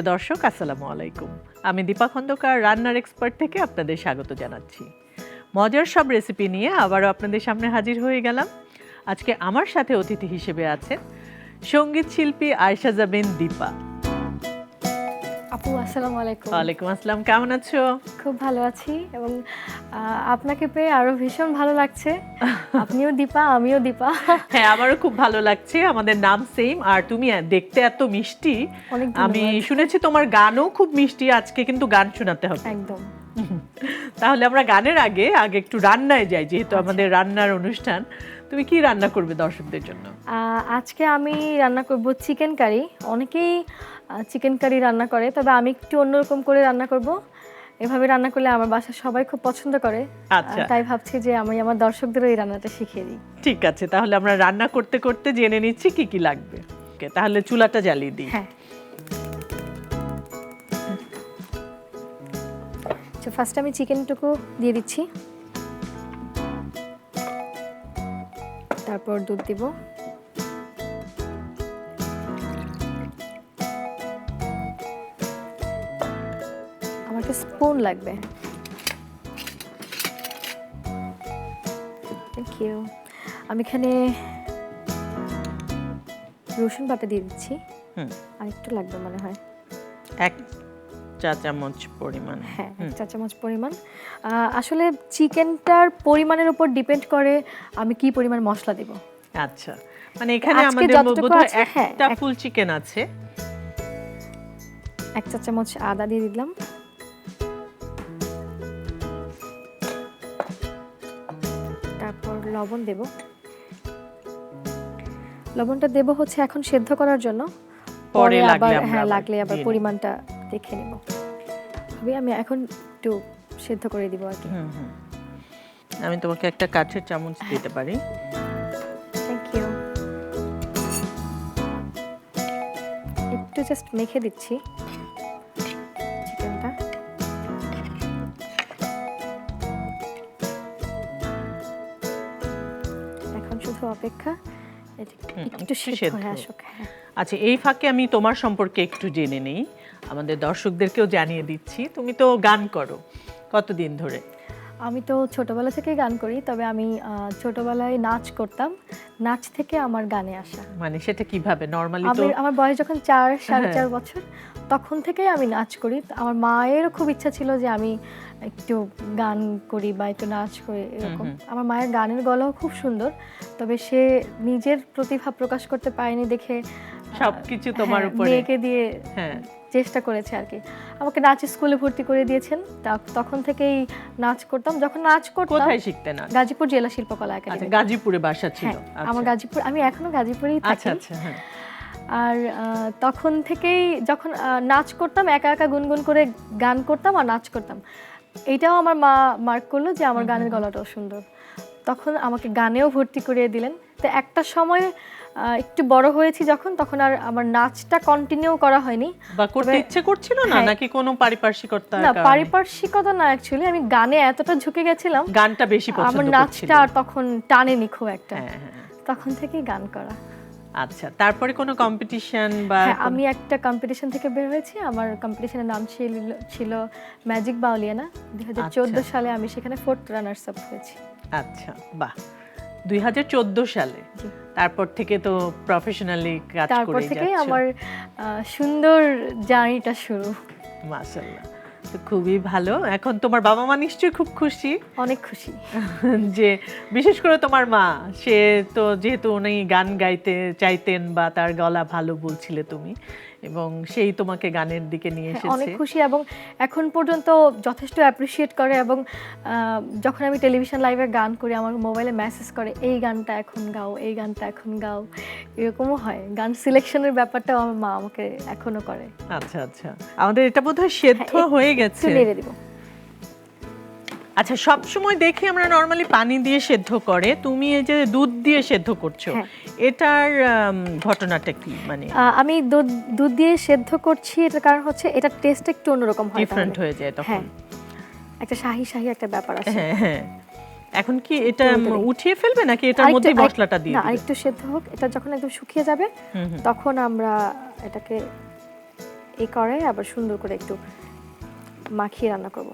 প্রিয় দর্শক, আসসালামু আলাইকুম। আমি দীপা খন্দকার, রান্নার এক্সপার্ট থেকে আপনাদের স্বাগত জানাচ্ছি। মজার সব রেসিপি নিয়ে আবারও আপনাদের সামনে হাজির হয়ে গেলাম। আজকে আমার সাথে অতিথি হিসেবে আছেন সংগীত শিল্পী আয়শা জাবেন দীপা। আপু আসসালামু আলাইকুম। ওয়ালাইকুম আসসালাম কেমন আছো? খুব ভালো আছি এবং আপনাকে পেয়ে আরও ভীষণ ভালো লাগছে। আপনিও দীপা আমিও দীপা। হ্যাঁ আমারও খুব ভালো লাগছে আমাদের নাম সেম আর তুমি দেখতে এত মিষ্টি। আমি শুনেছি তোমার গানও খুব মিষ্টি আজকে কিন্তু গান শোনাতে হবে। একদম। তাহলে আমরা গানের আগে আগে একটু রান্নায় যাই যেহেতু আমাদের রান্নার অনুষ্ঠান। তুমি কি রান্না করবে দর্শকদের জন্য? আজকে আমি রান্না করব চিকেন কারি। অনেকেই চিকেন কারি রান্না করে তবে আমি একটু অন্যরকম করে রান্না করব। এভাবে রান্না করলে আমার বাসার সবাই খুব পছন্দ করে। আচ্ছা। তাই ভাবছি যে আমি আমার দর্শকদেরও এই রান্নাটা শিখিয়ে দিই। ঠিক আছে তাহলে আমরা রান্না করতে করতে জেনে নিচ্ছি কি কি লাগবে। ওকে তাহলে চুলাটা জ্বালিয়ে দিই। হ্যাঁ। ফার্স্ট আমি চিকেনটুকু দিয়ে দিচ্ছি। তারপর দুধ দিব। আমাকে স্পুন লাগবে। থ্যাংক ইউ আমি এখানে রসুন বাটা দিয়ে দিচ্ছি। হুম। আর একটু লাগবে মনে হয়। এক চা চামচ পরিমাণ। হ্যাঁ এক চা চামচ পরিমাণ। আসলে চিকেনটার পরিমাণের উপর ডিপেন্ড করে আমি কি পরিমাণ মশলা দেব। আচ্ছা মানে এখানে আমাদের বোধহয় হ্যাঁ, একটা ফুল চিকেন আছে। এক চা চামচ আদা দিয়ে দিলাম। তারপর লবণ দেব। লবণটা দেব হচ্ছে এখন সেদ্ধ করার জন্য। পরে আবার হ্যাঁ লাগলে আবার পরিমাণটা দেখে নেব। তবে আমি এখন একটু সেদ্ধ করে দিব আর কি। হুম হুম। আমি তোমাকে একটা কাঠের চামচ দিতে পারি। থ্যাংক ইউ একটু জাস্ট মেখে দিচ্ছি চিকেনটা। এখন শুধু অপেক্ষা একটু সেদ্ধ। হয়ে আসুক হ্যাঁ। আচ্ছা এই ফাঁকে আমি তোমার সম্পর্কে একটু জেনে নেই। আমাদের দর্শকদেরকেও জানিয়ে দিচ্ছি তুমি তো গান করো। কতদিন ধরে? আমি তো ছোটবেলা থেকেই গান করি তবে আমি ছোটবেলায় নাচ করতাম। নাচ থেকে আমার গানে আসা। মানে সেটা কীভাবে? নর্মালি তো আমার বয়স যখন চার সাড়ে হ্যাঁ। চার বছর তখন থেকেই আমি নাচ করি। আমার মায়েরও খুব ইচ্ছা ছিল যে আমি একটু গান করি বা একটু নাচ করি এরকম। আমার মায়ের গানের গলাও খুব সুন্দর তবে সে নিজের প্রতিভা প্রকাশ করতে পারেনি দেখে সবকিছু তোমার হ্যাঁ, উপরে। দিয়ে হ্যাঁ। চেষ্টা করেছে আর কি। আমাকে নাচ স্কুলে ভর্তি করে দিয়েছেন। তখন থেকেই নাচ করতাম। যখন নাচ করতাম কোথায় শিখতে না গাজীপুর জেলা শিল্পকলা আচ্ছা একাডেমি। গাজীপুরে বাসা ছিল। হ্যাঁ আচ্ছা। আমার গাজীপুর আমি এখনও গাজীপুরেই আচ্ছা থাকি। আচ্ছা হ্যাঁ। আর তখন থেকেই যখন নাচ করতাম একা একা গুনগুন করে গান করতাম আর নাচ করতাম। এইটাও আমার মা মার্ক করল যে আমার গানের গলাটাও সুন্দর। তখন আমাকে গানেও ভর্তি করিয়ে দিলেন। তো একটা সময় একটু বড় হয়েছি যখন তখন আর আমার নাচটা কন্টিনিউ করা হয়নি। বা করতে ইচ্ছে করছিল না? হ্যাঁ। নাকি কোনো পারিপার্শ্বিকতা না পারিপার্শ্বিকতা না অ্যাকচুয়ালি আমি গানে এতটা ঝুঁকে গেছিলাম। গানটা বেশি আমার পছন্দ করছিল। নাচটা আর তখন টানেনি খুব একটা। হ্যাঁ হ্যাঁ। তখন থেকেই গান করা। আচ্ছা তারপরে কোনো কম্পিটিশন বা আমি একটা কম্পিটিশন থেকে বের হয়েছি। আমার কম্পিটিশনের নাম ছিল ছিল ম্যাজিক বাউলিয়ানা দুই হাজার চোদ্দ আচ্ছা। সালে আমি সেখানে ফোর্থ রানার্স আপ হয়েছি। আচ্ছা বাহ। দুই সালে। তারপর থেকে তো প্রফেশনালি কাজ তারপর করে থেকেই আমার সুন্দর জার্নিটা শুরু। মাশাআল্লাহ তো খুবই ভালো। এখন তোমার বাবা মা নিশ্চয়ই খুব খুশি? অনেক খুশি। যে বিশেষ করে তোমার মা সে তো যেহেতু উনি গান গাইতে চাইতেন বা তার গলা ভালো বলছিলে তুমি এবং সেই তোমাকে গানের দিকে নিয়ে এসেছে। অনেক খুশি এবং এখন পর্যন্ত যথেষ্ট অ্যাপ্রিসিয়েট করে এবং যখন আমি টেলিভিশন লাইভে গান করি আমার মোবাইলে মেসেজ করে এই গানটা এখন গাও এই গানটা এখন গাও। এরকমও হয়। গান সিলেকশনের ব্যাপারটাও আমার মা আমাকে এখনও করে। আচ্ছা আচ্ছা। আমাদের এটা বোধহয় সেদ্ধ হ্যাঁ, হয়ে গেছে। নেড়ে দিব। আচ্ছা সব সময় দেখি আমরা নর্মালি পানি দিয়ে সেদ্ধ করে তুমি এই যে দুধ দিয়ে সেদ্ধ করছ হ্যাঁ। এটার ঘটনাটা কি? মানে আমি দুধ দুধ দিয়ে সেদ্ধ করছি এটার কারণ হচ্ছে এটার টেস্ট একটু অন্যরকম হয় ডিফারেন্ট হয়ে যায় তখন। হ্যাঁ। একটা শাহি শাহি একটা ব্যাপার আছে। হ্যাঁ হ্যাঁ। এখন কি এটা উঠিয়ে ফেলবে নাকি এটার মধ্যে মশলাটা দিয়ে না আরেকটু সেদ্ধ হোক এটা যখন একদম শুকিয়ে যাবে তখন আমরা এটাকে এই কড়াই আবার সুন্দর করে একটু মাখিয়ে রান্না করব।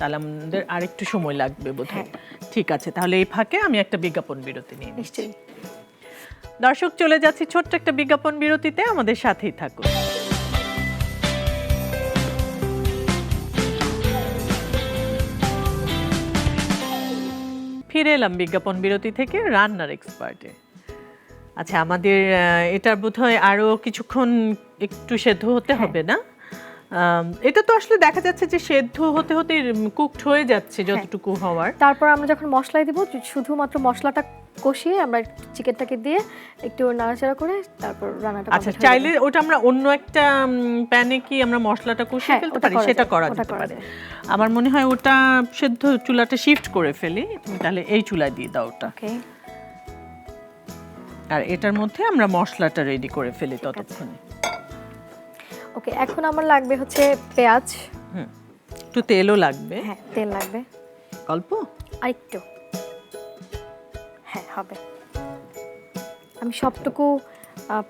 তাহলে আমাদের আরেকটু সময় লাগবে বোধহয়। হ্যাঁ। ঠিক আছে তাহলে এই ফাঁকে আমি একটা বিজ্ঞাপন বিরতি নিয়ে নিশ্চয়ই। দর্শক চলে যাচ্ছি ছোট্ট একটা বিজ্ঞাপন বিরতিতে আমাদের সাথেই থাকুন। ফিরে এলাম বিজ্ঞাপন বিরতি থেকে রান্নার এক্সপার্টে আচ্ছা আমাদের এটার বোধহয় আরও কিছুক্ষণ একটু সেদ্ধ হতে হ্যাঁ। হবে না? এটা তো আসলে দেখা যাচ্ছে যে সেদ্ধ হতে হতে কুকড হয়ে যাচ্ছে হ্যাঁ। যতটুকু হওয়ার। তারপর আমরা যখন মশলাই দিব শুধুমাত্র মশলাটা কষিয়ে আমরা চিকেনটাকে দিয়ে একটু নাড়াচাড়া করে তারপর রান্নাটা আচ্ছা চাইলে ওটা আমরা অন্য একটা প্যানে কি আমরা মশলাটা কষিয়ে হ্যাঁ, ফেলতে পারি? সেটা করা যেতে পারে। আমার মনে হয় ওটা সেদ্ধ চুলাটা শিফট করে ফেলি তাহলে এই চুলায় দিয়ে দাও ওটা। আর এটার মধ্যে আমরা মশলাটা রেডি করে ফেলি ততক্ষণে। ওকে এখন আমার লাগবে হচ্ছে পেঁয়াজ। হুম একটু তেলও লাগবে। হ্যাঁ তেল লাগবে। অল্প আর একটু হ্যাঁ হবে। আমি সবটুকু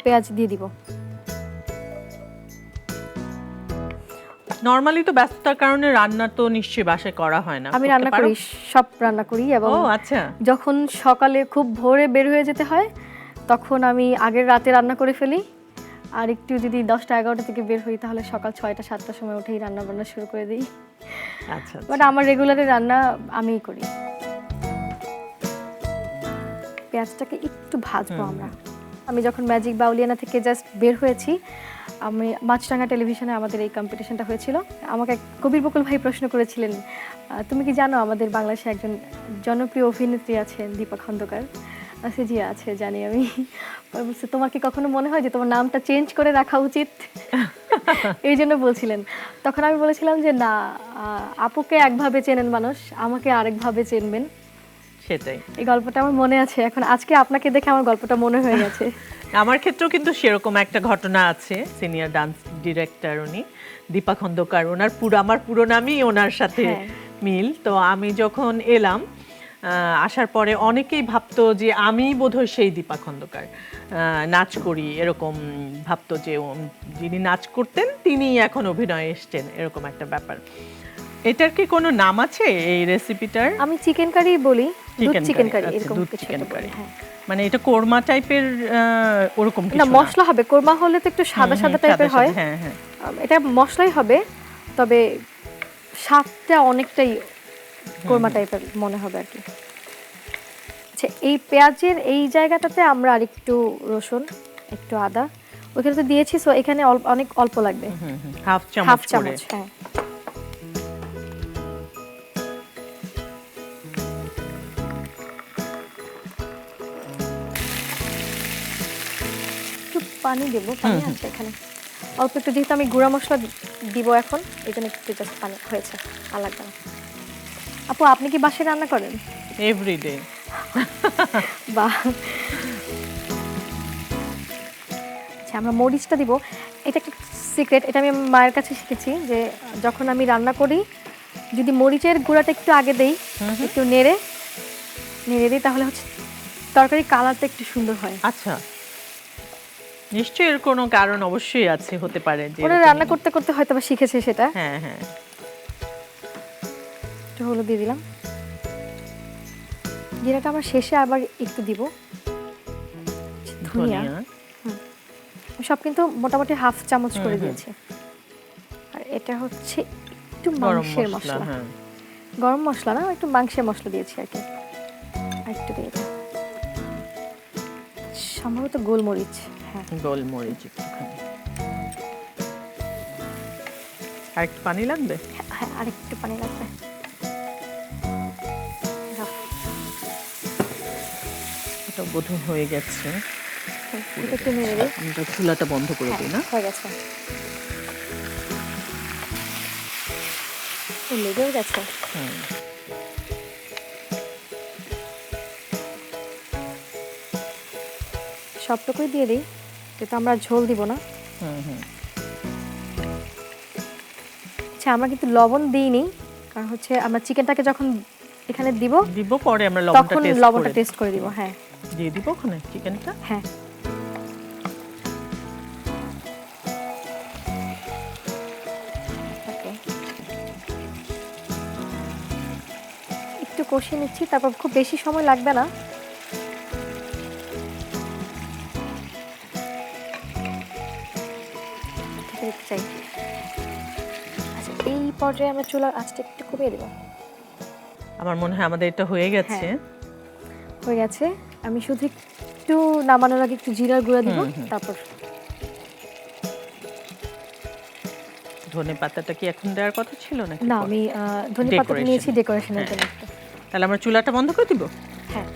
পেঁয়াজ দিয়ে দিব। নর্মালি তো ব্যস্ততার কারণে রান্না তো নিশ্চয়ই বাসায় করা হয় না। আমি রান্না করি সব রান্না করি এবং আচ্ছা। যখন সকালে খুব ভোরে বের হয়ে যেতে হয় তখন আমি আগের রাতে রান্না করে ফেলি। আর একটু যদি দশটা এগারোটা থেকে বের হই তাহলে সকাল ছয়টা সাতটার সময় উঠেই রান্না বান্না শুরু করে দিই। আচ্ছা বাট আমার রেগুলারে রান্না আমিই করি। পেঁয়াজটাকে একটু ভাজবো আমরা। আমি যখন ম্যাজিক বাউলিয়ানা থেকে জাস্ট বের হয়েছি আমি মাছরাঙা টেলিভিশনে আমাদের এই কম্পিটিশনটা হয়েছিল। আমাকে এক কবির বকুল ভাই প্রশ্ন করেছিলেন তুমি কি জানো আমাদের বাংলাদেশে একজন জনপ্রিয় অভিনেত্রী আছেন দীপা খন্দকার? আছে জি আছে জানি আমি। বলছে তোমার কি কখনো মনে হয় যে তোমার নামটা চেঞ্জ করে রাখা উচিত? এই জন্য বলছিলেন। তখন আমি বলেছিলাম যে না আপুকে একভাবে চেনেন মানুষ আমাকে আরেকভাবে চিনবেন। সেটাই। এই গল্পটা আমার মনে আছে। এখন আজকে আপনাকে দেখে আমার গল্পটা মনে হয়ে গেছে। আমার ক্ষেত্রেও কিন্তু সেরকম একটা ঘটনা আছে সিনিয়র ডান্স ডিরেক্টর উনি দীপা খন্দকার। ওনার পুরো আমার পুরো নামই ওনার সাথে হ্যাঁ। মিল। তো আমি যখন এলাম আসার পরে অনেকেই ভাবতো যে আমি বোধহয় সেই দীপা খন্দকার। নাচ করি এরকম ভাবতো যে যিনি নাচ করতেন তিনি এখন অভিনয়ে এসছেন এরকম একটা ব্যাপার। এটার কি কোনো নাম আছে এই রেসিপিটার আমি চিকেন কারি বলি দুধ চিকেন কারি আচ্ছা, এরকম কিছু বলি, curry। হ্যাঁ। মানে এটা কোরমা টাইপের ওরকম কিছু না। মশলা হবে কোরমা হলে তো একটু সাদা সাদা টাইপের হয়। হ্যাঁ হ্যাঁ। এটা মশলাই হবে তবে স্বাদটা অনেকটাই কোরমা টাইপের মনে হবে আর কি। আচ্ছা এই পেঁয়াজের এই জায়গাটাতে আমরা আরেকটু রসুন একটু আদা ওইখানে তো দিয়েছি সো এখানে অনেক অল্প লাগবে। হাফ চামচ হাফ চামচ হ্যাঁ। একটু পানি দেব পানি আছে এখানে। অল্প একটু যেহেতু আমি গুঁড়া মশলা দিব এখন এই জন্য একটু জাস্ট পানি হয়েছে আর লাগবে না। আপু আপনি কি বাসায় রান্না করেন? এভরিডে বা আচ্ছা আমরা মরিচটা দিব। এটা একটা সিক্রেট এটা আমি মায়ের কাছে শিখেছি যে যখন আমি রান্না করি যদি মরিচের গুঁড়াটা একটু আগে দেই একটু নেড়ে নেড়ে দিই তাহলে হচ্ছে তরকারি কালারটা একটু সুন্দর হয়। আচ্ছা। নিশ্চয়ই এর কোনো কারণ অবশ্যই আছে হতে পারে যে ওরা রান্না করতে করতে হয়তো বা শিখেছে সেটা। হ্যাঁ হ্যাঁ। একটু হলুদ দিয়ে দিলাম। জিরাটা আবার শেষে আবার একটু দিব। ধনিয়া। সব কিন্তু মোটামুটি হাফ চামচ করে। দিয়েছি। আর এটা হচ্ছে একটু মাংসের মশলা হ্যাঁ। গরম মশলা না একটু মাংসের মশলা দিয়েছি আর কি। আর একটু দিয়ে দিই। সম্ভবত গোলমরিচ হ্যাঁ। গোলমরিচ একটুখানি আর একটু পানি লাগবে? হ্যাঁ আর একটু পানি লাগবে। বোধহয় হয়ে গেছে। আমরা চুলাটা বন্ধ করে দিই না? হ্যাঁ, হয়ে গেছে লেগেও গেছে। হুম। সবটুকুই দিয়ে দিই যেহেতু আমরা ঝোল দিব না। হুম হুম। আচ্ছা আমরা কিন্তু লবণ দিইনি কারণ হচ্ছে আমরা চিকেনটাকে যখন এখানে দিব দিব পরে আমরা লবণটা টেস্ট করে দিব হ্যাঁ। দিয়ে দিব ওখানে চিকেনটা? হ্যাঁ। একটু কষিয়ে নিচ্ছি তারপর খুব বেশি সময় লাগবে না। চাই। আচ্ছা এই পর্যায়ে আমার চুলা আঁচটা একটু কমিয়ে দেবো। আমার মনে হয় আমাদের এটা হয়ে গেছে। হ্যাঁ। হয়ে গেছে। আমি শুধু একটু নামানোর আগে একটু জিরার গুঁড়া দিব। তারপর ধনে পাতাটা কি এখন দেওয়ার কথা ছিল নাকি না আমি ধনে পাতাটা নিয়েছি ডেকোরেশনের হ্যাঁ। জন্য একটু। তাহলে আমরা চুলাটা বন্ধ করে দিব হ্যাঁ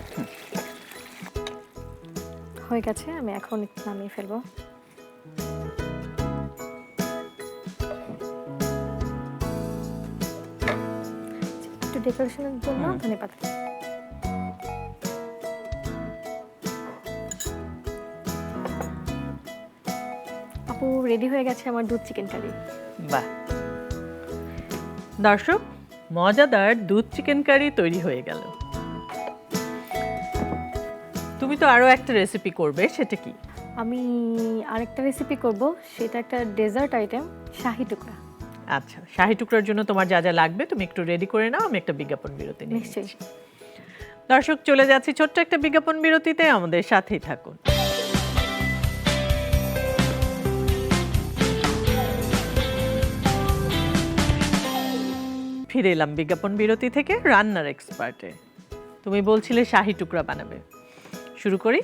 হয়ে গেছে আমি এখন একটু নামিয়ে ফেলব একটু ডেকোরেশনের জন্য। ধনে পাতা আপু রেডি হয়ে গেছে আমার দুধ চিকেন কারি বাহ। দর্শক মজাদার দুধ চিকেন কারি তৈরি হয়ে গেল। তুমি তো আরও একটা রেসিপি করবে সেটা কি? আমি আরেকটা রেসিপি করব সেটা একটা ডেজার্ট আইটেম শাহি টুকরা। আচ্ছা শাহি টুকরার জন্য তোমার যা যা লাগবে তুমি একটু রেডি করে নাও আমি একটা বিজ্ঞাপন বিরতি নিচ্ছি। দর্শক চলে যাচ্ছি ছোট্ট একটা বিজ্ঞাপন বিরতিতে আমাদের সাথেই থাকুন। ফিরে এলাম বিজ্ঞাপন বিরতি থেকে রান্নার এক্সপার্টে। তুমি বলছিলে শাহি টুকরা বানাবে। শুরু করি?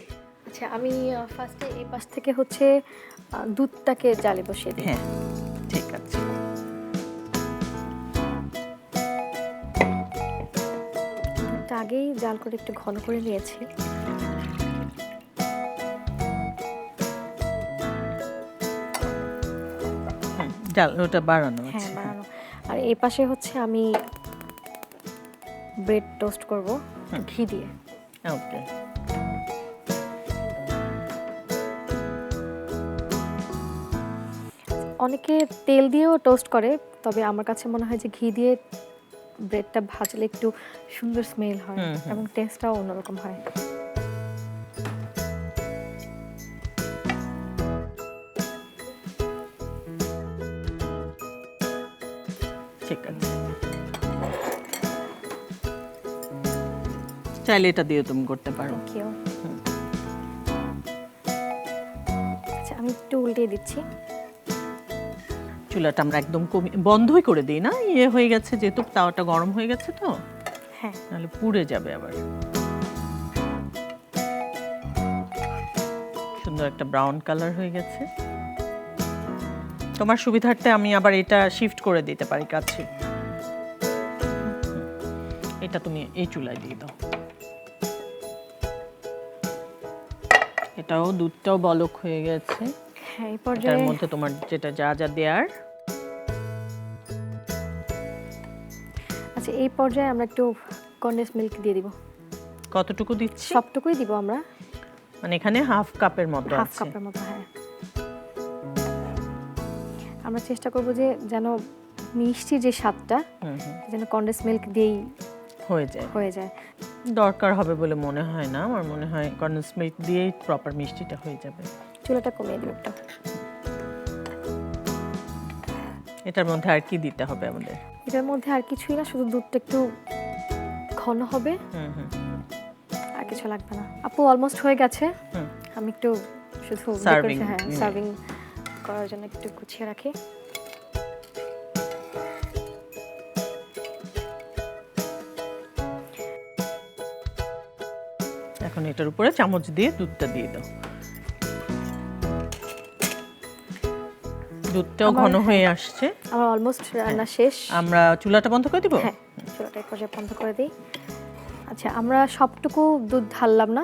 আচ্ছা আমি ফার্স্টে এই পাশ থেকে হচ্ছে দুধটাকে জালে বসিয়ে দিই। হ্যাঁ ঠিক আছে। দুধটা আগেই জাল করে একটু ঘন করে নিয়েছি। ডাল ওটা বাড়ানো হ্যাঁ বানানো আর এই পাশে হচ্ছে আমি ব্রেড টোস্ট করব ঘি দিয়ে। ওকে। অনেকে তেল দিয়েও টোস্ট করে তবে আমার কাছে মনে হয় যে ঘি দিয়ে ব্রেডটা ভাজলে একটু সুন্দর স্মেল হয়। এবং টেস্টটাও অন্যরকম হয়। চাইলে এটা দিয়ে তুমি করতে পারো। আচ্ছা আমি একটু উল্টে দিচ্ছি। চুলাটা আমরা একদম কমি বন্ধই করে দিই না? ইয়ে হয়ে গেছে যেহেতু তাওয়াটা গরম হয়ে গেছে তো? হ্যাঁ। নাহলে পুড়ে যাবে আবার। সুন্দর একটা ব্রাউন কালার হয়ে গেছে। তোমার সুবিধার্থে আমি আবার এটা শিফট করে দিতে পারি কাছে এটা তুমি এই চুলায় দিয়ে দাও। এটাও দুধটাও বলক হয়ে গেছে। হ্যাঁ এই পর্যায়ে মধ্যে তোমার যেটা যা যা দেয়ার। আচ্ছা এই পর্যায়ে আমরা একটু কন্ডেন্স মিল্ক দিয়ে দিব। কতটুকু দিচ্ছি? সবটুকুই দিব আমরা। মানে এখানে হাফ কাপের মতো হাফ আছে। কাপের মতো হ্যাঁ। আমরা চেষ্টা করব যে যেন মিষ্টি যে স্বাদটা যেন কন্ডেন্স মিল্ক দিয়েই হয়ে যায়। হয়ে যায়। দরকার হবে বলে মনে হয় না। আমার মনে হয় কন্ডেন্স মিল্ক দিয়েই প্রপার মিষ্টিটা হয়ে যাবে। চুলাটা কমিয়ে দিব একটু। এটার মধ্যে আর কি দিতে হবে আমাদের? এটার মধ্যে আর কিছুই না শুধু দুধটা একটু ঘন হবে। হুম হুম। আর কিছু লাগবে না। আপু অলমোস্ট হয়ে গেছে। আমি একটু শুধু decoration- হ্যাঁ সার্ভিং করার জন্য একটু গুছিয়ে রাখি। এটার উপরে চামচ দিয়ে দুধটা দিয়ে দাও। দুধটাও ঘন হয়ে আসছে। আমার অলমোস্ট রান্না শেষ। আমরা চুলাটা বন্ধ করে দিব? হ্যাঁ চুলাটা এক পর্যায়ে বন্ধ করে দিই। আচ্ছা আমরা সবটুকু দুধ ঢাললাম না।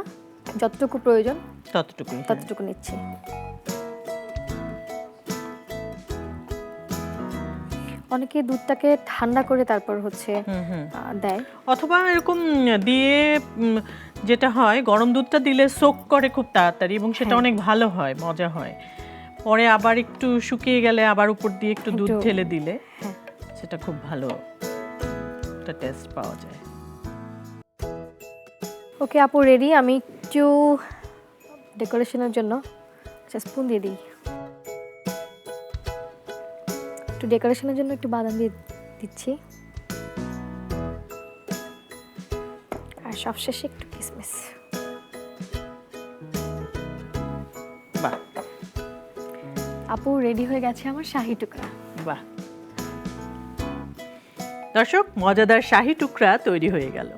যতটুকু প্রয়োজন ততটুকুই হ্যাঁ। ততটুকু নিচ্ছি। অনেকে দুধটাকে ঠান্ডা করে তারপর হচ্ছে দেয়। অথবা এরকম দিয়ে যেটা হয় গরম দুধটা দিলে সোক করে খুব তাড়াতাড়ি এবং সেটা হ্যাঁ। অনেক ভালো হয় মজা হয়। পরে আবার একটু শুকিয়ে গেলে আবার উপর দিয়ে একটু দুধ ঢেলে দিলে হ্যাঁ। সেটা খুব ভালো একটা টেস্ট পাওয়া যায়। ওকে আপু রেডি আমি একটু ডেকোরেশনের জন্য আচ্ছা স্পুন দিয়ে দিই। একটু ডেকোরেশনের জন্য একটু বাদাম দিয়ে দিচ্ছি। আর সবশেষে একটু কিসমিস বাহ আপু রেডি হয়ে গেছে আমার শাহি টুকরা। বাহ। দর্শক মজাদার শাহী টুকরা তৈরি হয়ে গেল।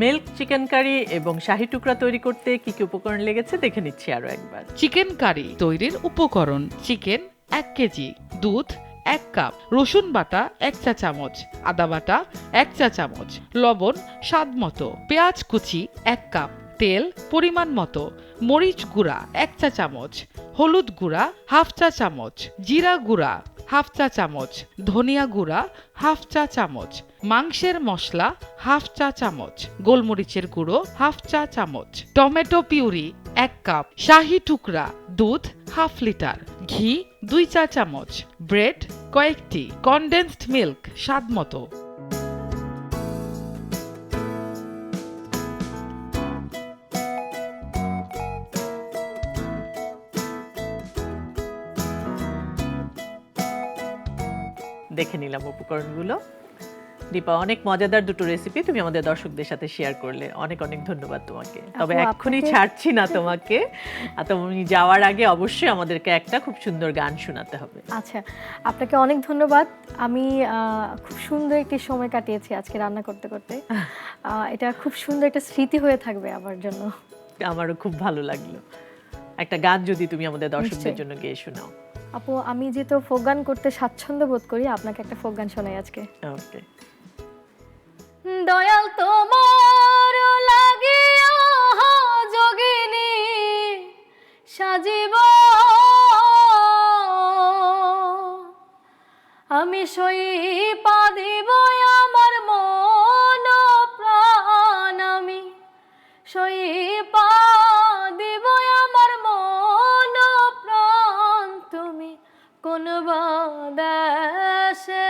মিল্ক চিকেন কারি এবং শাহী টুকরা তৈরি করতে কি কি উপকরণ লেগেছে দেখে নিচ্ছি আরও একবার। চিকেন কারি তৈরির উপকরণ চিকেন এক কেজি দুধ এক কাপ রসুন বাটা এক চা চামচ, আদা বাটা এক চা চামচ, লবণ স্বাদ মতো, পেঁয়াজ কুচি এক কাপ, তেল পরিমাণ মতো, মরিচ গুঁড়া এক চা চামচ, হলুদ গুঁড়া হাফ চা চামচ, জিরা গুঁড়া হাফ চা চামচ, ধনিয়া গুঁড়া হাফ চা চামচ, মাংসের মশলা হাফ চা চামচ, গোলমরিচের গুঁড়ো হাফ চা চামচ, টমেটো পিউরি এক কাপ, শাহি টুকরা দুধ হাফ লিটার, ঘি দুই চা চামচ ব্রেড কয়েকটি কনডেন্সড মিল্ক স্বাদ মতো। দেখে নিলাম উপকরণগুলো। দীপা অনেক মজাদার দুটো রেসিপি তুমি আমাদের দর্শকদের সাথে শেয়ার করলে। অনেক অনেক ধন্যবাদ তোমাকে। তবে এক্ষুনি ছাড়ছি না তোমাকে। আর তুমি যাওয়ার আগে অবশ্যই আমাদেরকে একটা খুব সুন্দর গান শোনাতে হবে। আচ্ছা আপনাকে অনেক ধন্যবাদ। আমি খুব সুন্দর একটি সময় কাটিয়েছি আজকে রান্না করতে করতে। এটা খুব সুন্দর একটা স্মৃতি হয়ে থাকবে আমার জন্য। আমারও খুব ভালো লাগল। একটা গান যদি তুমি আমাদের দর্শকদের জন্য গিয়ে শোনাও। আপু আমি যেহেতু ফোক গান করতে স্বাচ্ছন্দ্য বোধ করি আপনাকে একটা ফোক গান শোনাই আজকে। ওকে দয়াল তোমার লাগিয়া যোগিনী সাজিব। আমি সই পা দিব আমার মন প্রাণ। আমি সই পা দিব আমার মন প্রাণ। তুমি কোন বাদেশে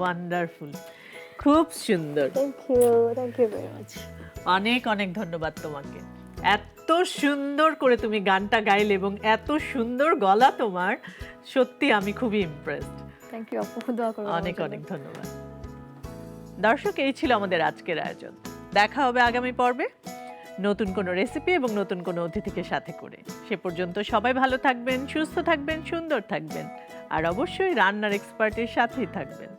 ওয়ান্ডারফুল খুব সুন্দর। Thank you thank you very much অনেক অনেক ধন্যবাদ তোমাকে। এত সুন্দর করে তুমি গানটা গাইলে এবং এত সুন্দর গলা তোমার সত্যি আমি খুবই ইমপ্রেসড থ্যাংক ইউ আপু দোয়া করো অনেক অনেক ধন্যবাদ। দর্শক এই ছিল আমাদের আজকের আয়োজন। দেখা হবে আগামী পর্বে। নতুন কোনো রেসিপি এবং নতুন কোনো অতিথিকে সাথে করে। সে পর্যন্ত সবাই ভালো থাকবেন সুস্থ থাকবেন সুন্দর থাকবেন। আর অবশ্যই রান্নার এক্সপার্টের সাথেই থাকবেন।